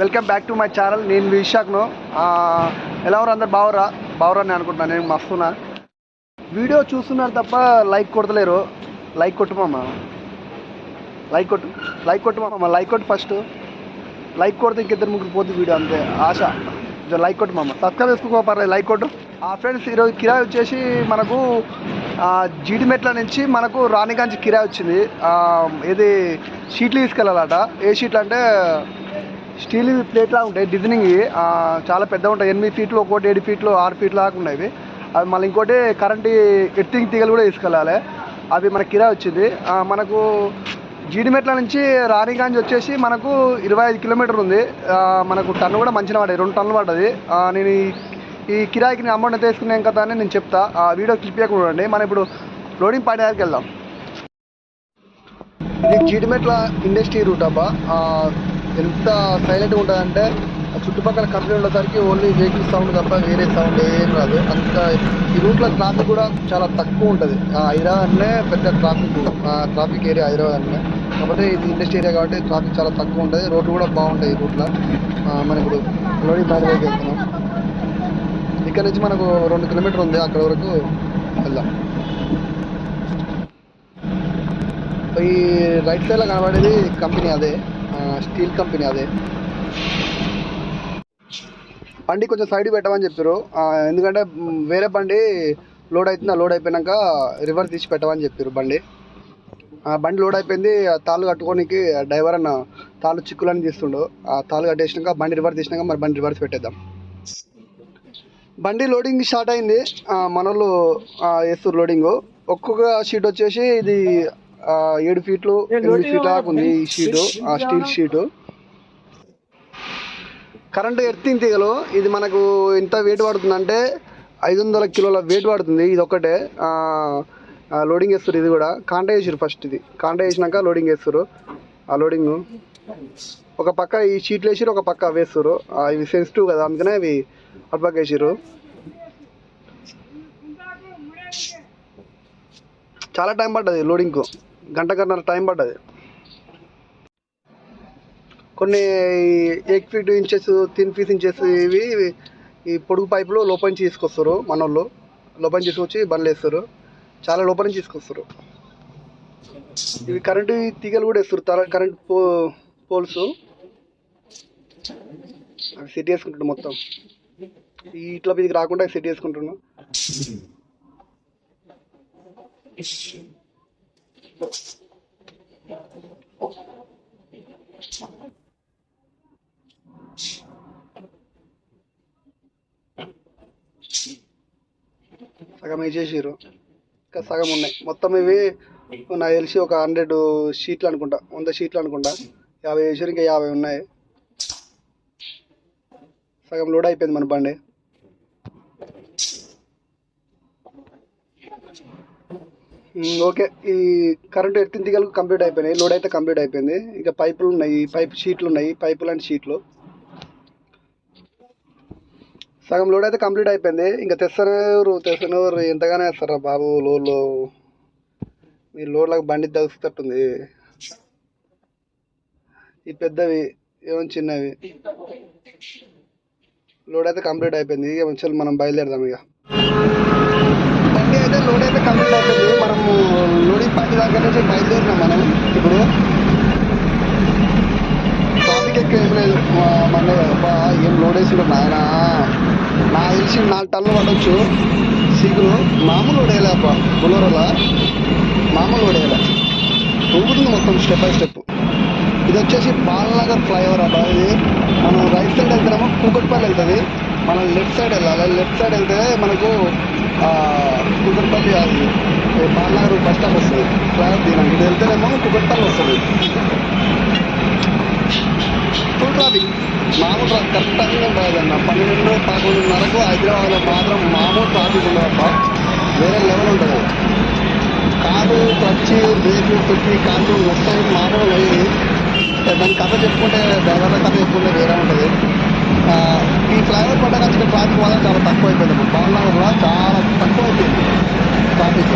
Welcome back to my channel. నేను విశాఖను. ఎలా ఉన్నారు అందరు? బావరా? బావరా అని అనుకుంటున్నాను నేను మస్తున్నా. వీడియో చూస్తున్నారు తప్ప లైక్ కొడతలేరు. లైక్ కొట్టు లైక్ కొట్టు లైక్ కొట్టు లైక్ కొట్టు ఫస్ట్. లైక్ కొడితే ఇంకిద్దరు ముగ్గురు పోతుంది వీడియో అంతే. ఆశ. కొంచెం లైక్ కొట్టు మామ. సబ్స్క్రైబ్ చేసుకో పర్లేదు. లైక్ కొట్టు. ఆ ఫ్రెండ్స్ ఈరోజు కిరాయి వచ్చేసి మనకు జీడిమెట్ల నుంచి మనకు రాణిగంజ్ కిరాయి వచ్చింది. ఇది షీట్లు తీసుకెళ్ళాలట. ఏ షీట్లు అంటే స్టీల్ ప్లేట్లా ఉంటాయి. డిజైనింగ్ చాలా పెద్దగా ఉంటాయి. ఎనిమిది ఫీట్లు ఒకటి ఏడు ఫీట్లు ఆరు ఫీట్లు దాకా ఉన్నాయి అవి మళ్ళీ ఇంకోటి కరెంటు ఎర్తింగ్ తీగలు కూడా తీసుకెళ్ళాలి. అవి మనకి కిరాయి వచ్చింది. మనకు జీడిమెట్ల నుంచి రాణిగంజ్ వచ్చేసి మనకు ఇరవై ఐదు కిలోమీటర్ ఉంది. మనకు టన్ను కూడా మంచిగా పడ్డాయి. రెండు టన్నులు పడ్డది. నేను ఈ ఈ కిరాయికి నేను అమౌంట్ తీసుకున్నాం కదా అని నేను చెప్తా. ఆ వీడియో క్లిప్ చేయకుండా ఉండండి. మనం ఇప్పుడు లోడింగ్ పాయింట్ దగ్గరికి వెళ్దాం. ఇది జీడిమెట్ల ఇండస్ట్రీ రూట్ అబ్బా. ఎంత సైలెంట్గా ఉంటుందంటే ఆ చుట్టుపక్కల కంపెనీ ఉండేసరికి ఓన్లీ వెహికల్ సౌండ్ తప్ప వేరే సౌండ్ ఏం రాదు. అంత ఈ రూట్లో ట్రాఫిక్ కూడా చాలా తక్కువ ఉంటుంది. హైదరాబాద్నే పెద్ద ట్రాఫిక్ ట్రాఫిక్ ఏరియా హైదరాబాద్ కాబట్టి ఇది ఇండస్ట్రీ ఏరియా కాబట్టి ట్రాఫిక్ చాలా తక్కువ ఉంటుంది. రోడ్లు కూడా బాగుంటాయి ఈ రూట్లో మనం ఇప్పుడు లోడింగ్ పాయింట్ వెళ్తున్నాం. ఇక్కడ నుంచి మనకు రెండు కిలోమీటర్ ఉంది. అక్కడ వరకు వెళ్దాం. ఈ రైట్ సైడ్లో కనబడేది కంపెనీ అదే. స్టీల్ కంపెనీ అదే. బండి కొంచెం సైడ్ పెట్టమని చెప్పారు ఎందుకంటే వేరే బండి లోడ్ అవుతుంది ఆ లోడ్ అయిపోయినాక రివర్స్ తీసి పెట్టమని చెప్పారు బండి. ఆ బండి లోడ్ అయిపోయింది ఆ తాళ్ళు కట్టుకోనికి డ్రైవర్ అన్న తాళ్ళు చిక్కులని తీస్తుండు. ఆ తాళ్ళు కట్టేసినాక బండి రివర్స్ తీసినాక మరి బండి రివర్స్ పెట్టేద్దాం. బండి లోడింగ్ స్టార్ట్ అయింది. మన మనోళ్ళు వేస్తారు లోడింగ్. ఒక్కొక్క షీట్ వచ్చేసి ఇది ఏడు ఫీట్లు ఎనిమిది ఫీట్ల దాకా ఉంది ఈ షీటు ఆ స్టీల్ షీటు. కరెంటు ఎర్తింగ్ తీగలు. ఇది మనకు ఎంత వెయిట్ పడుతుందంటే ఐదు వందల కిలోల వెయిట్ పడుతుంది. ఇది ఒకటే లోడింగ్ వేస్తారు ఇది కూడా. కాంట వేసారు ఫస్ట్ ఇది. కాంట వేసినాక లోడింగ్ వేస్తారు ఆ లోడింగ్ ఒక పక్క ఈ షీట్లు వేసిరు ఒక పక్క వేస్తారు ఇవి సెన్సిటివ్ కదా అందుకనే ఇవి అటు పక్క వేసిరు చాలా టైం పడ్డది లోడింగ్కు గంట గంటన్నర టైం పడ్డది. కొన్ని eight feet inches ten feet inches ఇవి ఈ పొడుగు పైపులు లోపల నుంచి తీసుకొస్తారు మన వాళ్ళు లోపల నుంచి తీసుకొచ్చి బండ్లు వేస్తారు. చాలా లోపల నుంచి తీసుకొస్తారు. ఇవి కరెంటు తీగలు కూడా వేస్తారు. తర కరెంట్ పో పోల్స్. అవి సెట్ చేసుకుంటాడు మొత్తం. ఇట్లా ఇది రాకుండా సెట్ చేసుకుంటున్నాను. సగం వేసేసారు ఇంకా సగం ఉన్నాయి. మొత్తం ఇవి నాకు తెలిసి ఒక హండ్రెడ్ షీట్లు అనుకుంటా. వంద షీట్లు అనుకుంటా. యాభై వేసారు ఇంకా యాభై ఉన్నాయి. సగం లోడ్ అయిపోయింది మన బండి. ఓకే. ఈ కరెంట్ ఎత్తిన తీగలు కంప్లీట్ అయిపోయినాయి. లోడ్ అయితే కంప్లీట్ అయిపోయింది. ఇంకా పైపులు ఉన్నాయి. పైప్ షీట్లు ఉన్నాయి. పైపులు అండ్ షీట్లు సగం లోడ్ అయితే కంప్లీట్ అయిపోయింది. ఇంకా తెస్తారు తెస్తున్నారు ఎంతగానే వేస్తారా బాబు లోడ్లో మీ లోడ్లకు బండి తగ్గుతట్టుంది ఈ పెద్దవి ఏమో చిన్నవి. లోడ్ అయితే కంప్లీట్ అయిపోయింది. ఇక మంచిగా మనం బయలుదేరదాం ఇక. లోడ్ అయితే కంప్లీట్ అవుతుంది. మనము లోడింగ్ పార్టీ దగ్గర నుంచి బయలుదేరినాం మనం ఇప్పుడు ట్రాఫిక్ ఎక్కువ ఏం లేదు. మన అబ్బా ఏం లోడ్ వేసిండు నాయన. నా తెలిసి నాలుగు టన్నులు పడవచ్చు సీకులు మామూలు లోడ్ అబ్బా. బులోరోలా? మామూలు లోడ్ వేయలే. ఊగుతుంది మొత్తం స్టెప్ బై స్టెప్. ఇది వచ్చేసి బాలనగర్ ఫ్లైఓవర్ అబ్బా. ఇది మనం రైట్ సైడ్ వెళ్తున్నామో కూకట్పల్లి వెళ్తుంది. మనం లెఫ్ట్ సైడ్ వెళ్ళాలి. లెఫ్ట్ సైడ్ వెళ్తే మనకు ఆ, కూకట్పల్లి అది ఏ బాలనగర్ వస్తుంది. ఫ్లైఓవర్ దిగినాక ఇది వెళ్తేనేమో కూకట్పల్లి వస్తుంది. ఫుల్ ట్రాఫిక్ మామూలు ట్రాఫిక్ కరెక్ట్ టైంగా ఉండదన్న పన్నెండు పదకొండున్నరకు హైదరాబాద్లో మాత్రం మామూలు ట్రాఫిక్ ఉండదప్ప వేరే లెవెల్ ఉంటుంది కారు క్లచ్ బ్రేక్ పెట్టి కారు మొత్తం మామూలు అయ్యి దాని కథ చెప్పుకుంటే డ్రైవర్ల కథ చెప్పుకుంటే వేరే ఉంటుంది. ఈ ఫ్లైఓవర్ పడ్డ నుంచి ట్రాఫిక్ వల్ల చాలా తక్కువ అయిపోయింది బాగున్నా కూడా చాలా తక్కువ అవుతుంది. ట్రాఫిక్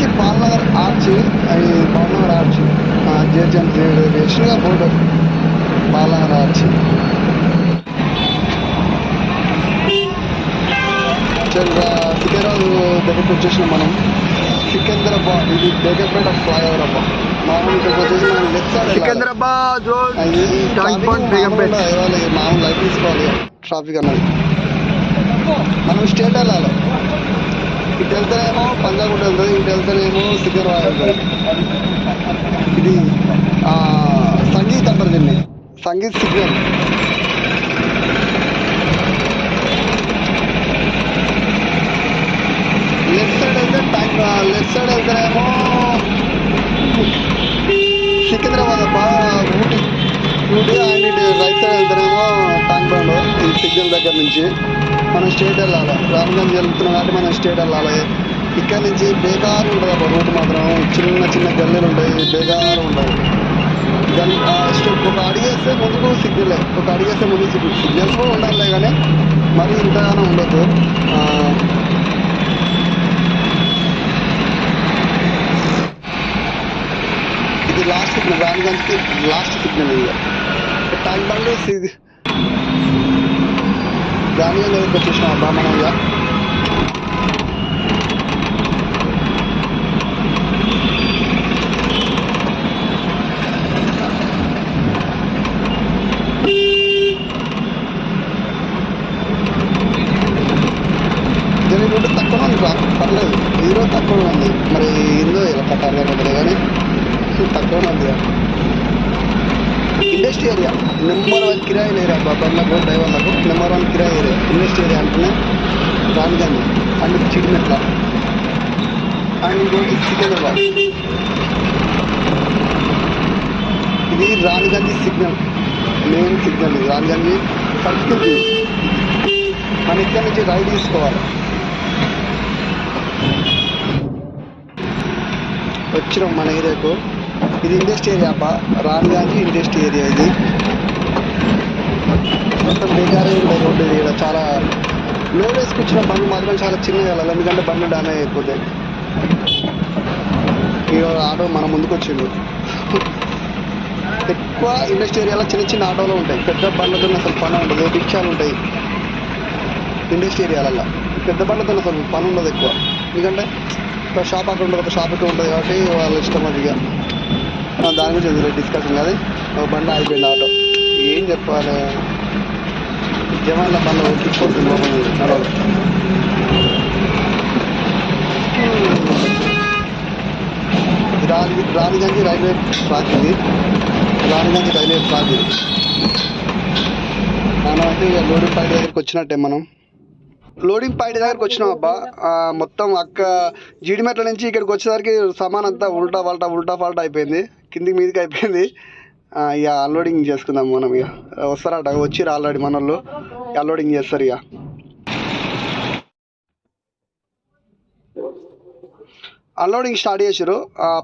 వచ్చేసి బాలనగర్ ఆర్చ్ అది బాలనగర్ ఆర్చ్ జేజన్ జేడు వేసినగా బోర్డు బాలనగర్ ఆర్చ్ సికింద్రాబాద్ దగ్గరికి వచ్చేసినాం మనం సికింద్రాబాద్ ఇది బేగంపేట ఫ్లైఓవర్ అబ్బా మామూలు ఇక్కడికి వచ్చేసి మనం లెఫ్ట్ సైడ్ సికింద్రాబాద్ మామూలు లైఫ్ తీసుకోవాలి. ట్రాఫిక్ అన్నది. మనం స్టేట్ వెళ్ళాలి. ఇటు వెళ్తేనేమో పంజాగుట్ట వెళ్తుంది ఇటు వెళ్తేనేమో సికింద్రాబాద్ వెళ్తుంది ఇది సంగీత్ అంటారు దీన్ని. సంగీత్ సిగ్నల్ లెఫ్ట్ సైడ్ వెళ్తే ట్యాంక్ లెఫ్ట్ సైడ్ వెళ్తేనేమో సికింద్రాబాద్ ఊటీ. ఊటీ అండ్ ఇటు రైట్ సైడ్ వెళ్తేనేమో ట్యాంక్ బండ్ ఈ సిగ్నల్ దగ్గర నుంచి. మనం స్టేట్ వెళ్ళాలి. రామగంజ్ వెళ్తున్నాం కాబట్టి మనం స్టేట్ వెళ్ళాలి. ఇక్కడ నుంచి బేకారు ఉంటుంది అప్పుడు రూట్ మాత్రం. చిన్న చిన్న గల్లీలు ఉంటాయి. బేకారు ఉండవు. గల్ ఒక అడిగేస్తే ముందుకు సిగ్నల్ ఒక అడిగేస్తే ముందు సిగ్నల్ సిగ్నల్ కూడా ఉండాలి కానీ మరి ఇంతగానో ఉండదు ఇది లాస్ట్ సిగ్నల్ రాణిగంజ్కి లాస్ట్ సిగ్నల్ ఇది. ట్యాంక్ బండ్ సి- రాణిగంజ్ దగ్గరికి వచ్చేసినాం అబ్బా మనం ఇక దీని తక్కువ ఉంది పర్లేదు ఈ రోజు తక్కువ ఉంది మరి ఇందో ఇలా పట్టాలి కదా కానీ తక్కువ ఉంది ఇండస్ట్రీ ఏరియా నెంబర్ వన్ కిరాయి ఏరియా బాబాలకు డ్రైవర్లకు నెంబర్ వన్ కిరాయి ఏరియా ఇండస్ట్రీ ఏరియా అంటేనే రాణిగాని అండ్ చిడిమెట్ల అండ్ ఇంకోటి సికింద్రాబాద్ ఇది రాణిగంజ్ సిగ్నల్. మెయిన్ సిగ్నల్ ఇది. రాణిగంజ్ ఫస్ట్ మన ఇక్కడ నుంచి రైడ్ తీసుకోవాలి. వచ్చినాం మన ఏరియాకు. ఇది ఇండస్ట్రీ ఏరియా అబ్బా రాణిగాంజీ ఇండస్ట్రీ ఏరియా ఇది. మొత్తం బేకారే ఉండే రోడ్డు ఇది ఇక్కడ చాలా లోడ్ వేసుకొచ్చిన బండ్లు మాత్రం చాలా చిన్నగా వెళ్ళాలి ఎందుకంటే బండ్లు డ్యామేజ్ అయిపోతే ఈ ఆటో మన ముందుకు వచ్చిండు ఎక్కువ ఇండస్ట్రీ ఏరియాలో చిన్న చిన్న ఆటోలు ఉంటాయి. పెద్ద బండ్లతో అసలు పని ఉండదు రిక్షాలు ఉంటాయి. ఇండస్ట్రీ ఏరియాలలో పెద్ద బండ్లతో అసలు పని ఉండదు ఎక్కువ. ఎందుకంటే ఒక షాప్ అక్కడ ఉంటుంది ఒక షాప్ ఇక్కడ ఉంటుంది కాబట్టి వాళ్ళ ఇష్టం అది దాని గురించి వదిలేదు డిస్కషన్ కాదు. ఒక బండి ఆగిపోయింది ఆటో. ఏం చెప్పాలి? జవాన్ల బండ్లు ఒప్పించుకోవచ్చు రాణి రాణిగంజ్ రైల్వే ట్రాక్ ఇది. రాణిగంజ్ రైల్వే ట్రాక్ ఇది. మనం అయితే ఇక లోడింగ్ పాయింట్ దగ్గరికి వచ్చినట్టే మనం. లోడింగ్ పాయింట్ దగ్గరికి వచ్చినాం అబ్బా. మొత్తం అక్క జీడిమెట్ల నుంచి ఇక్కడికి వచ్చేసరికి సమాన్ అంతా ఉల్టా పల్టా ఉల్టా పల్టా అయిపోయింది. కిందికి మీదకి అయిపోయింది. ఇక అన్లోడింగ్ చేసుకుందాం మనం ఇక. వస్తారట వచ్చి ఆల్రెడీ మన వాళ్ళు. అన్లోడింగ్ చేస్తారు ఇక. అన్లోడింగ్ స్టార్ట్ చేసారు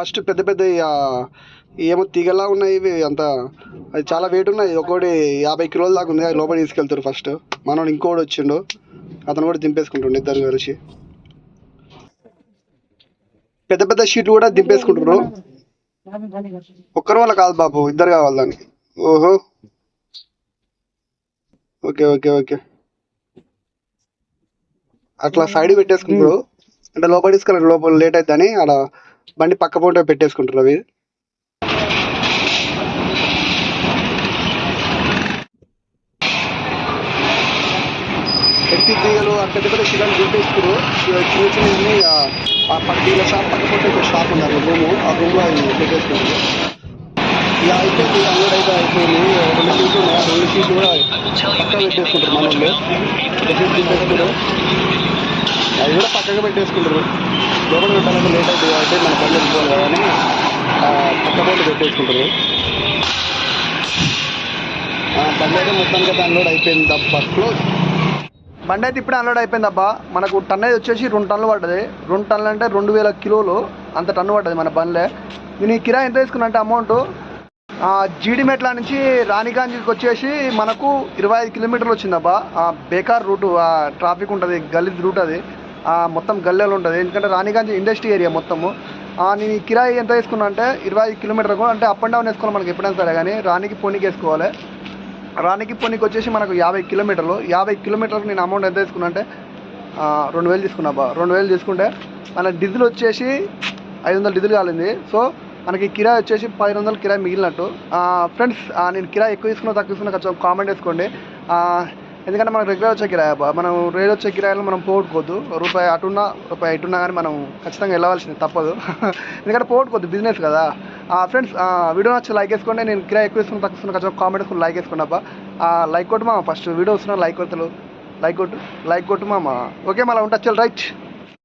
ఫస్ట్ పెద్ద పెద్ద ఏమో తీగలా ఉన్నాయి ఇవి అంత. అది చాలా వెయిట్ ఉన్నాయి. ఒకటి యాభై కిలోల దాకా ఉంది. అది లోపల తీసుకెళ్తారు ఫస్ట్ మనోడు ఇంకోటి వచ్చిండు. అతను కూడా దింపేసుకుంటుండు ఇద్దరు కలిసి. పెద్ద పెద్ద షీట్లు కూడా దింపేసుకుంటున్నారు ఒక్కరి వల్ల కాదు బాబు ఇద్దరు కావాలి దానికి. ఓహో. Okay okay okay. అట్లా సైడ్ పెట్టేసుకుంటారు అంటే లోపల తీసుకెళ్ళారు లోపల లేట్ అవుతుందని ఆడ బండి పక్క పూట పెట్టేసుకుంటారు అవి ఎత్తి తీగలు ఆ పెద్ద పెద్ద గుర్తిస్తారు చిన్న చిన్న ఆ పక్కన షాప్ పక్క పూట ఒక షాప్ ఉన్నారు రూము. ఆ రూమ్లో అవి పెట్టేసుకుంటారు ఇక అయిపోయింది అన్లోడ్ అయితే అయిపోయింది. రెండు సీట్లు ఉన్నాయి. ఆ రెండు సీట్లు కూడా పక్కన పెట్టేసుకుంటారు మన వాళ్ళు. ఎత్తి అవి కూడా పక్కగా పెట్టేసుకుంటారు. లోపల పెట్టాలంటే లేట్ అవుతుంది కాబట్టి మన బండి వెళ్ళిపోవాలి కదా పక్క బండి పెట్టేసుకుంటారు. ఆ, బండి అయితే మొత్తానికి అయితే అన్లోడ్ అయిపోయింది బస్లో బండి అయితే ఇప్పుడే అన్లోడ్ అయిపోయింది అబ్బా మనకు టన్నేజ్ వచ్చేసి రెండు టన్నులు పడ్డది. రెండు టన్నులు అంటే రెండు వేల కిలోలు అంత టన్ను పడ్డది మన బండ్లే. నేను ఈ కిరాయి ఎంత తీసుకున్నా అంటే అమౌంట్ జీడిమెట్ల నుంచి రాణిగాంజీకి వచ్చేసి మనకు ఇరవై ఐదు కిలోమీటర్లు వచ్చిందబ్బా. బేకార్ రూట్ ట్రాఫిక్ ఉంటుంది గల్లీ రూట్ అది. మొత్తం గల్లెలు ఉంటుంది. ఎందుకంటే రాణిగంజ్ ఇండస్ట్రీ ఏరియా మొత్తము. నేను ఈ కిరాయి ఎంత వేసుకున్నా అంటే ఇరవై ఐదు కిలోమీటర్లకు అంటే అప్ అండ్ డౌన్ వేసుకోవాలి మనకి ఎప్పుడైనా సరే కానీ రానికి పోనీకి వేసుకోవాలి. రానికి పొనికి వచ్చేసి మనకు యాభై కిలోమీటర్లు. యాభై కిలోమీటర్లకు నేను అమౌంట్ ఎంత తీసుకున్నా అంటే రెండు వేలు తీసుకున్నా బా. రెండు వేలు తీసుకుంటే మన డీజిల్ వచ్చేసి ఐదు వందలు డీజిల్ కాలింది. సో మనకి కిరాయి వచ్చేసి పది వందలు కిరాయి మిగిలినట్టు. ఫ్రెండ్స్ నేను కిరాయి ఎక్కువ తీసుకున్నా తక్కువ తీసుకున్నా కొంచెం కామెంట్ వేసుకోండి ఎందుకంటే మనకు రెగ్యులర్ వచ్చే కిరాయి మనం రేట్ వచ్చే కిరాయిలు మనం పోగొట్టుకోవద్దు. రూపాయి అటున్నా రూపాయి ఇటున్నా కానీ మనం ఖచ్చితంగా వెళ్ళవలసింది తప్పదు. ఎందుకంటే పోగొట్టుకోవద్దు బిజినెస్ కదా. ఫ్రెండ్స్ వీడియో నచ్చి లైక్ వేసుకోండి. నేను కిరాయి ఎక్కువ వేసుకుని తక్కువ తీసుకున్నా కొంచెం కామెంట్ వేసుకుని లైక్ వేసుకోండి అబ్బా. లైక్ కొట్టు మా ఫస్ట్ వీడియో వస్తున్నా లైక్ కొడతలు లైక్ కొట్టు లైక్ కొట్టు మామ. ఓకే మళ్ళీ ఉంటా చల్ రైట్